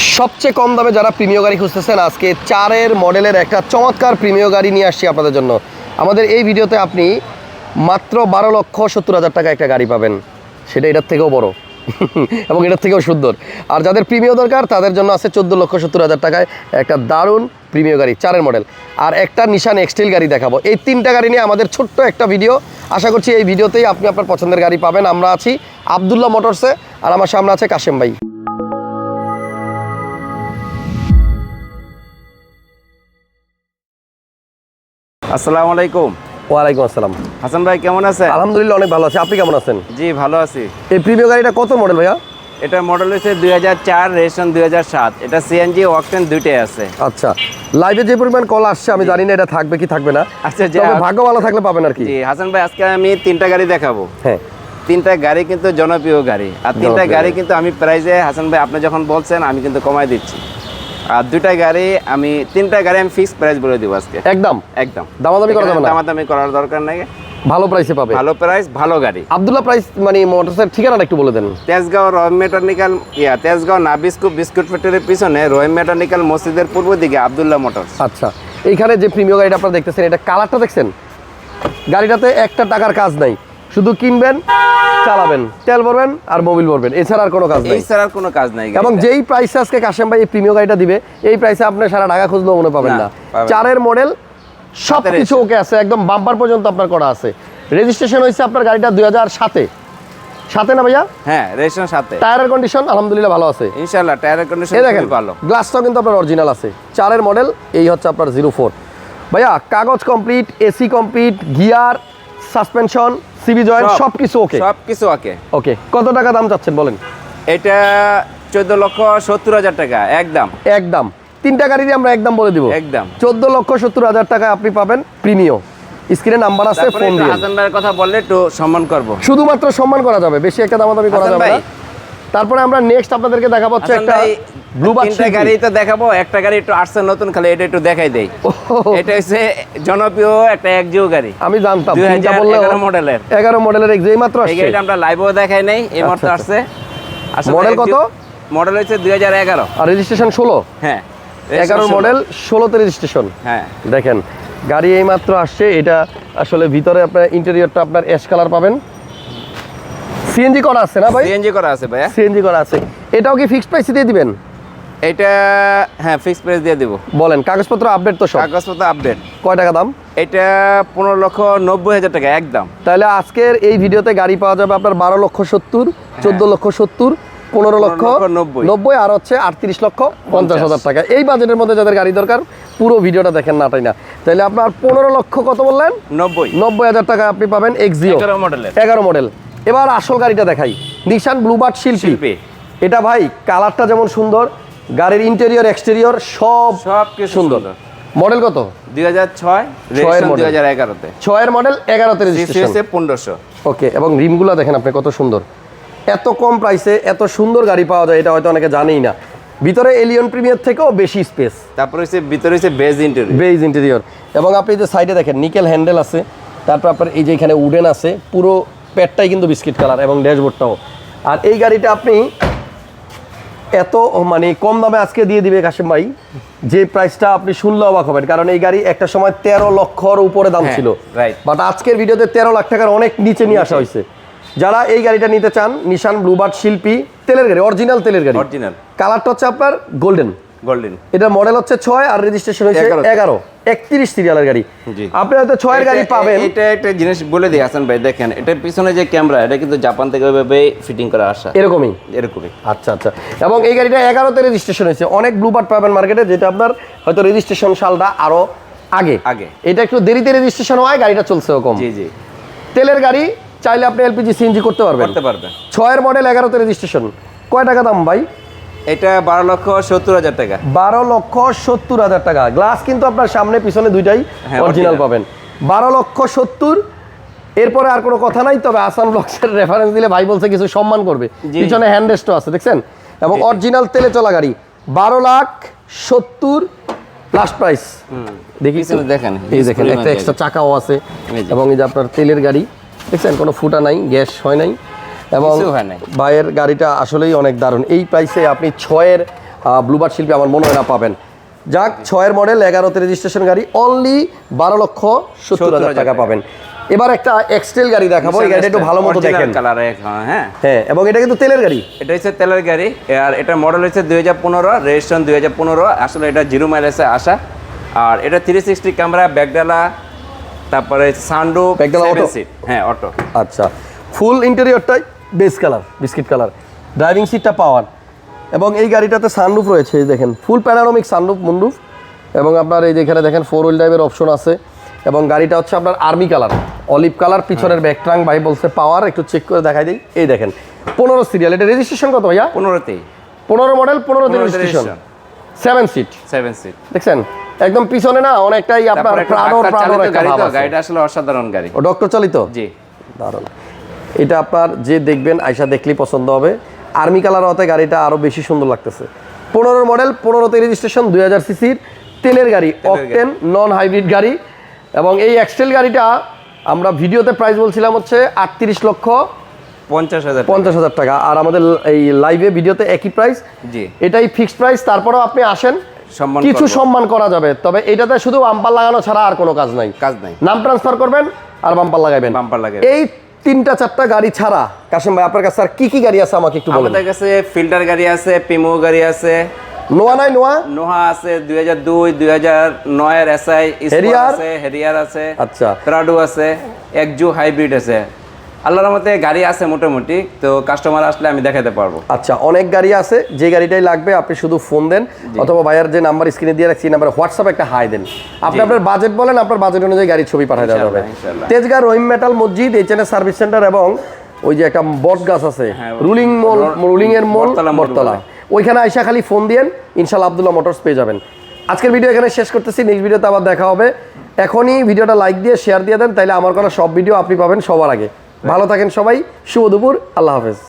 সবচেয়ে কম দামে যারা প্রিমিয় গাড়ি খুঁজতেছেন, আজকে চারের মডেলের একটা চমৎকার প্রিমিয় গাড়ি নিয়ে আসছি আপনাদের জন্য। আমাদের এই ভিডিওতে আপনি মাত্র বারো লক্ষ সত্তর হাজার টাকা একটা গাড়ি পাবেন। সেটা এটার থেকেও বড়। এবং এটার থেকেও সুন্দর। আর যাদের প্রিমিয় দরকার, তাদের জন্য আছে চোদ্দ লক্ষ সত্তর হাজার টাকায় একটা দারুণ প্রিমিয় গাড়ি, চারের মডেল। আর একটা নিশান এক্সটেল গাড়ি দেখাবো। এই তিনটা গাড়ি নিয়ে আমাদের ছোট্ট একটা ভিডিও। আশা করছি এই ভিডিওতেই আপনি আপনার পছন্দের গাড়ি পাবেন। আমরা আছি আবদুল্লাহ মোটরসে, আর আমার সামনে আছে কাশেম ভাই। আসসালামু আলাইকুম। ওয়ালাইকুম আসসালাম। হাসান ভাই কেমন আছেন? আলহামদুলিল্লাহ অনেক ভালো আছি। আপনি কেমন আছেন? জি ভালো আছি। এই গাড়িটা কত মডেল ভাইয়া? এটা মডেল হচ্ছে দুই হাজার চার দুই হাজার সাত। এটা সিএনজি অকটেন দুইটাই আছে। আচ্ছা লাইভে যে পরিমাণ কল আসছে আমি জানি না এটা থাকবে কি থাকবে না। আচ্ছা ভাগ্য ভালো থাকলে পাবেন আর কি। জি হাসান ভাই আজকে আমি তিনটা গাড়ি দেখাবো। হ্যাঁ। তিনটা গাড়ি কিন্তু জনপ্রিয় গাড়ি। আর তিনটা গাড়ি কিন্তু আমি প্রাইজে হাসান ভাই আপনি যখন বলছেন আমি কিন্তু কমাই দিচ্ছি। আর দুইটা গাড়ি আমি তিনটা গাড়ি আমি ফিক্স প্রাইস বলে দিব আজকে। একদম? একদম। দামাদামি করা যাবে না? দামাদামি করার দরকার নাই। ভালো প্রাইসে পাবে? ভালো প্রাইস ভালো গাড়ি। আবদুল্লাহ প্রাইস মানে মোটরসের ঠিকানাটা একটু বলে দেন। তেজগাঁও রয়েল মেটার্নিক্যাল ইয়া তেজগাঁও নাবিস্কুপ বিস্কুট ফ্যাক্টরির পিছনে রয়েল মেটার্নিক্যাল মসজিদের পূর্ব দিকে আবদুল্লাহ মোটরস আচ্ছা এইখানে যে প্রিমিয় গাড়িটা আপনারা দেখতেছেন এটা কালারটা দেখছেন? গাড়িটাতে একটা টাকার কাজ নাই। শুধু কিনবেন চালাবেন তেল ভরবেন আর মোবিল ভরবেন। এছাড়া আর কোনো কাজ নেই। এই ছাড়া আর কোনো কাজ নাই এবং যেই প্রাইসে আজকে কাশেম ভাই এই প্রিমিয় গাড়িটা দিবে এই প্রাইসে আপনি সারা ঢাকা খুঁজলেও মনে পাবেন না। চারের মডেল সব কিছু ওকে আছে একদম বাম্পার পর্যন্ত আপনার করা আছে। রেজিস্ট্রেশন হয়েছে আপনার গাড়িটা দুই হাজার সাতে। সাথে না ভাইয়া? হ্যাঁ রেশন সাথে টায়ারের কন্ডিশন আলহামদুলিল্লাহ ভালো আছে। ইনশাআল্লাহ টায়ারের কন্ডিশন এই দেখেন ভালো। গ্লাসটাও কিন্তু আপনার অরিজিনাল আছে। চারের মডেল এই হচ্ছে আপনার জিরো ফোর ভাইয়া কাগজ complete AC complete gear suspension CV joint সব- সব কিছু ওকে সব কিছু ওকে ওকে কত টাকা দাম চাচ্ছেন বলেন? এটা চোদ্দ লক্ষ সত্তর হাজার টাকা একদম। একদম। তিনটা গাড়িরই আমরা একদম বলে দিব। একদম। চোদ্দ লক্ষ সত্তর হাজার টাকা আপনি পাবেন প্রিমিও স্ক্রিনে নাম্বার আছে ফোন দিয়ে। হাসান ভাইয়ের কথা বললে একটু সম্মান করব। শুধুমাত্র সম্মান করা যাবে বেশি একটা দাম দামাদামি করা যাবে না। তারপরে আমরা নেক্সট আপনাদেরকে দেখাবো হচ্ছে একটা ব্লু তিনটা গাড়ি তো দেখাবো একটা গাড়ি একটু আসছে নতুন খালি এটা একটু দেখাই দেই। এটা হচ্ছে জনপ্রিয় একটা একজিও গাড়ি। আমি জানতাম তিনটা বললে এগারো মডেলের এগারো মডেলের এক্সাই মাত্র এই আসছে। গাড়িটা আমরা লাইভও দেখাই নাই এই মুহূর্তে আচ্ছা, আসছে। মডেল কত? মডেল হচ্ছে দুই হাজার এগারো। আর রেজিস্ট্রেশন ষোলো? হ্যাঁ এগারো মডেল ষোলোতে রেজিস্ট্রেশন হ্যাঁ। দেখেন গাড়ি এই মাত্র আসছে এটা আসলে ভিতরে আপনার ইন্টেরিয়রটা আপনার অ্যাশ কালার পাবেন। সিএনজি করা আছে না ভাই? সিএনজি করা আছে ভাইয়া। সিএনজি করা আছে। এটাও কি ফিক্সড প্রাইসে দিয়ে দিবেন? এটা হ্যাঁ ফিক্সড প্রাইস দিয়ে দিব। বলেন কাগজপত্র আপডেট তো সব। কাগজপত্র আপডেট কয় টাকা দাম? এটা পনেরো লক্ষ নব্বই হাজার টাকা একদম। তাহলে আজকের এই ভিডিওতে গাড়ি পাওয়া যাবে আপনার বারো লক্ষ সত্তর চোদ্দ লক্ষ সত্তর পনেরো লক্ষ নব্বই। নব্বই আর হচ্ছে আটত্রিশ লক্ষ পঞ্চাশ হাজার টাকা। এই বাজেটের মধ্যে যাদের গাড়ি দরকার পুরো ভিডিওটা দেখেন না তাই না? তাহলে আপনার পনেরো লক্ষ কত বললেন? নব্বই। নব্বই হাজার টাকা আপনি পাবেন এক্সিও এগারো মডেলের এগারো মডেল এবার আসল গাড়িটা দেখাই। নিশান ব্লুবার্ড শিল্পী। এটা ভাই কালারটা যেমন সুন্দর গাড়ির ইন্টেরিয়র এক্সটেরিয়র সব সব সুন্দর। মডেল কত? দুই হাজার ছয় ছয়ের দুই হাজার এগারোতে। ছয়ের মডেল এগারোতে পনেরোশো। ওকে এবং রিমগুলো দেখেন আপনি কত সুন্দর। এত কম প্রাইসে এত সুন্দর গাড়ি পাওয়া যায় এটা হয়তো অনেকে জানেই না। ভিতরে এলিয়ন প্রিমিয়ার থেকেও বেশি স্পেস তারপর হচ্ছে ভিতরে হচ্ছে বেজ ইন্টেরিয়র বেজ ইন্টেরিয়র এবং আপনি যে সাইডে দেখেন নিকেল হ্যান্ডেল আছে। তারপর আপনার এই যে এখানে উডেন আছে পুরো প্যাডটাই কিন্তু বিস্কিট কালার এবং ড্যাশবোর্ডটাও। আর এই গাড়িটা আপনি এত মানে কম দামে আজকে দিয়ে দিবে কাশিম ভাই যে প্রাইসটা আপনি শুনলে অবাক হবেন। কারণ এই গাড়ি একটা সময় তেরো লক্ষর উপরে দাম হ্যাঁ, ছিল. বাট আজকের ভিডিওতে তেরো লাখ টাকার অনেক নিচে নিয়ে আসা হয়েছে। যারা এই গাড়িটা নিতে চান নিশান ব্লুবার্ড শিল্পী তেলের গাড়ি অরিজিনাল তেলের গাড়ি। অরিজিনাল কালারটা হচ্ছে আপনার গোল্ডেন গোল্ডেন এটা মডেল হচ্ছে ছয় আর রেজিস্ট্রেশন হচ্ছে এগারো। একত্রিশ সিরিয়ালের গাড়ি। আপনি হয়তো ছয়ের গাড়ি পাবেন। এটা একটা জিনিস বলে দিই হাসান ভাই দেখেন এটার পিছনে যে ক্যামেরা এটা কিন্তু জাপান থেকে ওইভাবে ফিটিং করা আসা। এরকমই? এরকমই। আচ্ছা আচ্ছা। এবং এই গাড়িটা এগারোতে রেজিস্ট্রেশন হয়েছে। অনেক ব্লুবার্ড পাবেন মার্কেটে যেটা আপনার হয়তো রেজিস্ট্রেশন সালটা আরও আগে। আগে। এটা একটু দেরিতে রেজিস্ট্রেশন হয় গাড়িটা চলছেও কম জি জি। তেলের গাড়ি চাইলে আপনি এলপিজি সিএনজি করতে পারবেন। করতে পারবেন। ছয়ের মডেল এগারোতে রেজিস্ট্রেশন কয় টাকা দাম ভাই? এটা বারো লক্ষ সত্তর হাজার টাকা। বারো লক্ষ সত্তর হাজার টাকা। গ্লাস কিন্তু আপনার সামনে পিছনে দুইটাই হ্যাঁ, অরিজিনাল পাবেন। বারো লক্ষ সত্তর এরপরে আর কোনো কথা নাই তবে আসান ব্লকসের রেফারেন্স দিলে ভাই বলছে কিছু সম্মান করবে। পিছনে হ্যান্ডরেস্টও আছে দেখছেন? এবং অরিজিনাল তেলে চলা গাড়ি বারো লাখ সত্তর লাস্ট প্রাইস দেখি দেখেন, এই দেখেন একটা এক্সট্রা চাকাও আছে এবং এই যে আপনার তেলের গাড়ি দেখছেন? কোনো ফুটা নাই গ্যাস হয় নাই। এবং হয় ভাইয়ের গাড়িটা আসলেই অনেক দারুণ। এই প্রাইসে আপনি ছয়ের ব্লুবার শিল্পী আমার মনে হয় না পাবেন। যাক ছয়ের মডেল এগারোতে রেজিস্ট্রেশন গাড়ি অনলি বারো লক্ষ সত্তর হাজার টাকা পাবেন। এবার একটা এক্সটেল গাড়ি দেখাবো এই গাড়িটা একটু ভালো মতো দেখেন। কালারে হ্যাঁ হ্যাঁ। এবং এটা কিন্তু তেলের গাড়ি। এটা হচ্ছে তেলের গাড়ি আর এটা মডেল হচ্ছে দুই হাজার পনেরো রেজিস্ট্রেশন দুই হাজার পনেরো। আসলে এটা জিরো মাইলেজে আসা। আর এটা থ্রি সিক্সটি ক্যামেরা ব্যাকডালা তারপরে সানডু auto? সিট হ্যাঁ অটো আচ্ছা full ইন্টেরিয়রটাই base colour biscuit colour. Driving সিটটা পাওয়ার। এবং এই গাড়িটাতে সানরুফ রয়েছে এই দেখেন। ফুল প্যানারোমিক সানরুফ মুনরুফ এবং আপনার এই যেখানে দেখেন ফোর হুইল ড্রাইভের অপশন আছে। এবং গাড়িটা হচ্ছে আপনার আর্মি কালার অলিভ কালার পিছনের ব্যাক ট্রাঙ্ক ভাই বলছে পাওয়ার একটু চেক করে দেখাই দিই। এই দেখেন পনেরো সিরিয়াল এটা রেজিস্ট্রেশন কত ভাইয়া? পনেরোতেই। পনেরো মডেল পনেরো 15 registration seven seat seven seat দেখছেন? একদম পিছনে না অনেকটাই আপনার গাড়ি তো গাড়িটা আসলে অসাধারণ গাড়ি। ও ডক্টর চালিত? জি। দারুণ। এটা আপনার যে দেখবেন আয়সা দেখলেই পছন্দ হবে। আর্মি কালার হতে গাড়িটা আরও বেশি সুন্দর লাগতেছে। পনেরো মডেল পনেরোতে রেজিস্ট্রেশন দুই হাজার সিসির তেলের গাড়ি অকটেন নন হাইব্রিড গাড়ি। এবং এই এক্সটেল গাড়িটা আমরা ভিডিওতে প্রাইস বলছিলাম হচ্ছে আটত্রিশ লক্ষ পঞ্চাশ হাজার পঞ্চাশ হাজার টাকা। আর আমাদের এই লাইভে ভিডিওতে একই প্রাইস জি। এটাই ফিক্সড প্রাইস তারপরেও আপনি আসেন সম্মান কিছু সম্মান করা যাবে। তবে এটাতে শুধু বাম্পার লাগানো ছাড়া আর কোনো কাজ নাই। কাজ নাই। নাম ট্রান্সফার করবেন আর বাম্পার লাগাবেন। বাম্পার লাগে এই তিনটা চারটা গাড়ি ছাড়া। কাশিম ভাই আপনার কাছে আর কি কি গাড়ি আছে আমাকে একটু বলুন? আমাদের কাছে ফিল্টার গাড়ি আছে পিমো গাড়ি আছে। নোয়া নাই নোয়া? নোহা আছে দুই হাজার দুই দুই হাজার নয়ের এসআই স্পোর্ট আছে হেরিয়ার আছে আচ্ছা। প্রাডো আছে একজু হাইব্রিড আছে। আল্লাহর মতে গাড়ি আছে মোটামুটি তো কাস্টমার আসলে আমি দেখাতে পারব। আচ্ছা অনেক গাড়ি আছে যে গাড়িটাই লাগবে আপনি শুধু ফোন দেন অথবা ভাইয়ার যে নাম্বার স্ক্রিনে দিয়ে রাখছি নাম্বার হোয়াটসঅ্যাপ একটা হাই দেন। আপনি আপনার বাজেট বলেন আপনার বাজেট অনুযায়ী গাড়ির ছবি ইনশাআল্লাহ, যাবে। ইনশাআল্লাহ। তেজগাঁ রহিম মেটাল মসজিদ এইচএনএস সার্ভিস সেন্টার এবং ওই যে একটা বট গাছ আছে হ্যাঁ, রুলিং মল রুলিং এর মল বটতলা। ওইখানে আইসা খালি ফোন দিয়েন ইনশাল্লাহ আব্দুল্লাহ মোটরস পেয়ে যাবেন। আজকের ভিডিও এখানে শেষ করতেছি নেক্সট ভিডিওতে আবার দেখা হবে। এখনই ভিডিওটা লাইক দিয়ে শেয়ার দিয়ে দেন তাহলে আমার কোনো সব ভিডিও আপনি পাবেন সবার আগে। ভালো থাকেন সবাই শুভ দুপুর আল্লাহ হাফেজ।